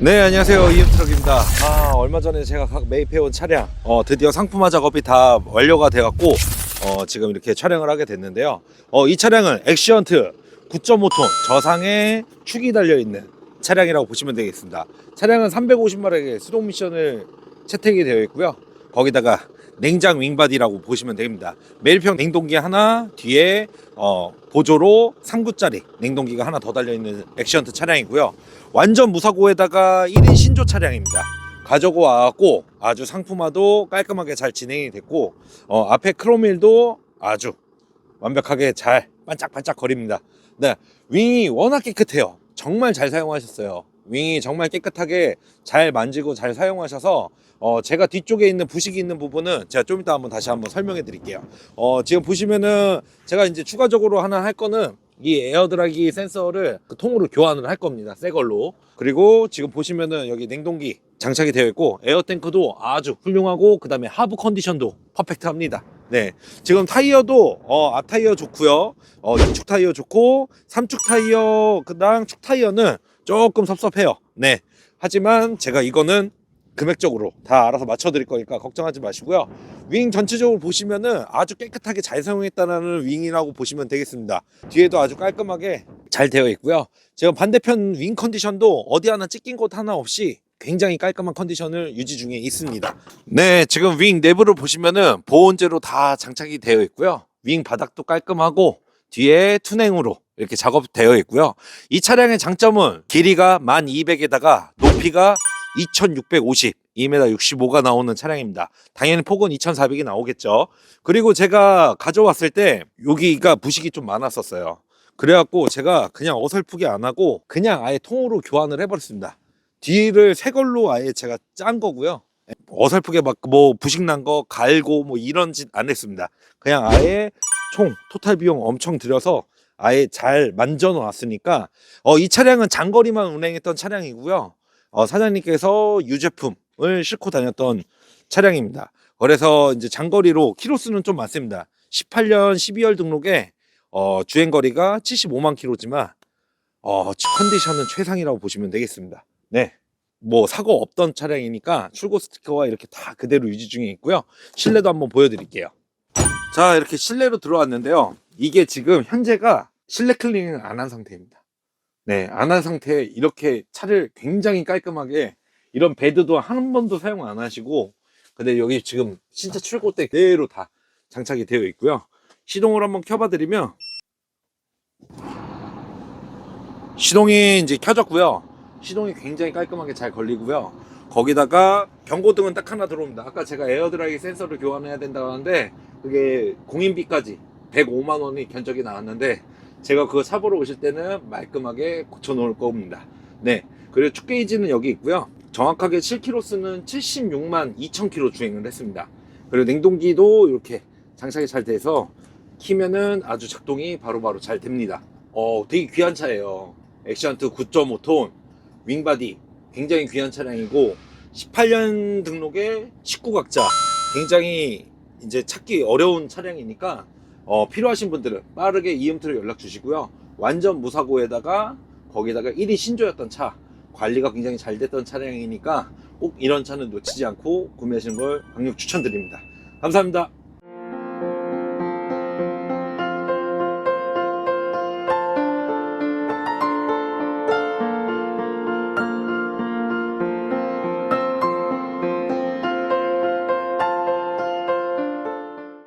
네 안녕하세요. 이음트럭입니다. 아 얼마 전에 제가 각 매입해온 차량 어, 드디어 상품화 작업이 다 완료가 돼갖고 어, 지금 이렇게 촬영을 하게 됐는데요. 어, 이 차량은 액시언트 9.5톤 저상에 축이 달려있는 차량이라고 보시면 되겠습니다. 차량은 350마력의 수동 미션을 채택이 되어 있고요. 거기다가 냉장 윙바디라고 보시면 됩니다 매일평 냉동기 하나 뒤에 어, 보조로 3구짜리 냉동기가 하나 더 달려있는 액시언트 차량이고요 완전 무사고에다가 1인 신조 차량입니다. 가지고 와갖고 아주 상품화도 깔끔하게 잘 진행이 됐고 어, 앞에 크롬휠도 아주 완벽하게 잘 반짝반짝 거립니다. 네, 윙이 워낙 깨끗해요. 정말 잘 사용하셨어요. 윙이 정말 깨끗하게 잘 만지고 잘 사용하셔서 어, 제가 뒤쪽에 있는 부식이 있는 부분은 제가 좀 이따 한번 다시 한번 설명해 드릴게요. 어, 지금 보시면은 제가 이제 추가적으로 하나 할 거는 이 에어드라기 센서를 그 통으로 교환을 할 겁니다. 새 걸로. 그리고 지금 보시면은 여기 냉동기 장착이 되어 있고 에어탱크도 아주 훌륭하고 그 다음에 하부 컨디션도 퍼펙트합니다. 네. 지금 타이어도 어, 앞 타이어 좋고요. 어, 2축 타이어 좋고 3축 타이어 그다음 축 타이어는 조금 섭섭해요. 네. 하지만 제가 이거는 금액적으로 다 알아서 맞춰드릴 거니까 걱정하지 마시고요. 윙 전체적으로 보시면은 아주 깨끗하게 잘 사용했다는 윙이라고 보시면 되겠습니다. 뒤에도 아주 깔끔하게 잘 되어 있고요. 지금 반대편 윙 컨디션도 어디 하나 찢긴 곳 하나 없이 굉장히 깔끔한 컨디션을 유지 중에 있습니다. 네, 지금 윙 내부를 보시면은 보온재로 다 장착이 되어 있고요. 윙 바닥도 깔끔하고 뒤에 투냉으로 이렇게 작업되어 있고요. 이 차량의 장점은 길이가 1200에다가 높이가 2650, 2m 65가 나오는 차량입니다. 당연히 폭은 2400이 나오겠죠. 그리고 제가 가져왔을 때 여기가 부식이 좀 많았었어요. 그래갖고 제가 그냥 어설프게 안 하고 그냥 아예 통으로 교환을 해버렸습니다. 뒤를 새 걸로 아예 제가 짠 거고요. 어설프게 막 뭐 부식 난 거 갈고 뭐 이런 짓 안 했습니다. 그냥 아예 총 토탈 비용 엄청 들여서 아예 잘 만져 놨으니까 어, 이 차량은 장거리만 운행했던 차량이고요. 어, 사장님께서 유제품을 싣고 다녔던 차량입니다. 그래서 이제 장거리로 키로수는 좀 많습니다. 18년 12월 등록에 어, 주행 거리가 75만 킬로지만 어, 컨디션은 최상이라고 보시면 되겠습니다. 네. 뭐 사고 없던 차량이니까 출고 스티커가 이렇게 다 그대로 유지 중에 있고요. 실내도 한번 보여드릴게요. 자 이렇게 실내로 들어왔는데요. 이게 지금 현재가 실내 클리닝을 안 한 상태입니다. 네, 안 한 상태에 이렇게 차를 굉장히 깔끔하게 이런 베드도 한 번도 사용 안 하시고 근데 여기 지금 진짜 출고 때 그대로 다 장착이 되어 있고요. 시동을 한번 켜봐 드리면 시동이 이제 켜졌고요. 시동이 굉장히 깔끔하게 잘 걸리고요. 거기다가 경고등은 딱 하나 들어옵니다. 아까 제가 에어드라이기 센서를 교환해야 된다고 하는데 그게 공인비까지 105만 원이 견적이 나왔는데 제가 그거 사보러 오실 때는 말끔하게 고쳐 놓을 겁니다. 네. 그리고 축 게이지는 여기 있고요. 정확하게 7km수는 76만 2,000km 주행을 했습니다. 그리고 냉동기도 이렇게 장착이 잘 돼서 키면은 아주 작동이 바로 바로 잘 됩니다. 어, 되게 귀한 차예요. 액션트 9.5톤 윙바디 굉장히 귀한 차량이고 18년 등록에 19각자 굉장히 이제 찾기 어려운 차량이니까 어, 필요하신 분들은 빠르게 이음트로 연락 주시고요. 완전 무사고에다가 거기다가 1위 신조였던 차 관리가 굉장히 잘 됐던 차량이니까 꼭 이런 차는 놓치지 않고 구매하시는 걸 강력 추천드립니다. 감사합니다.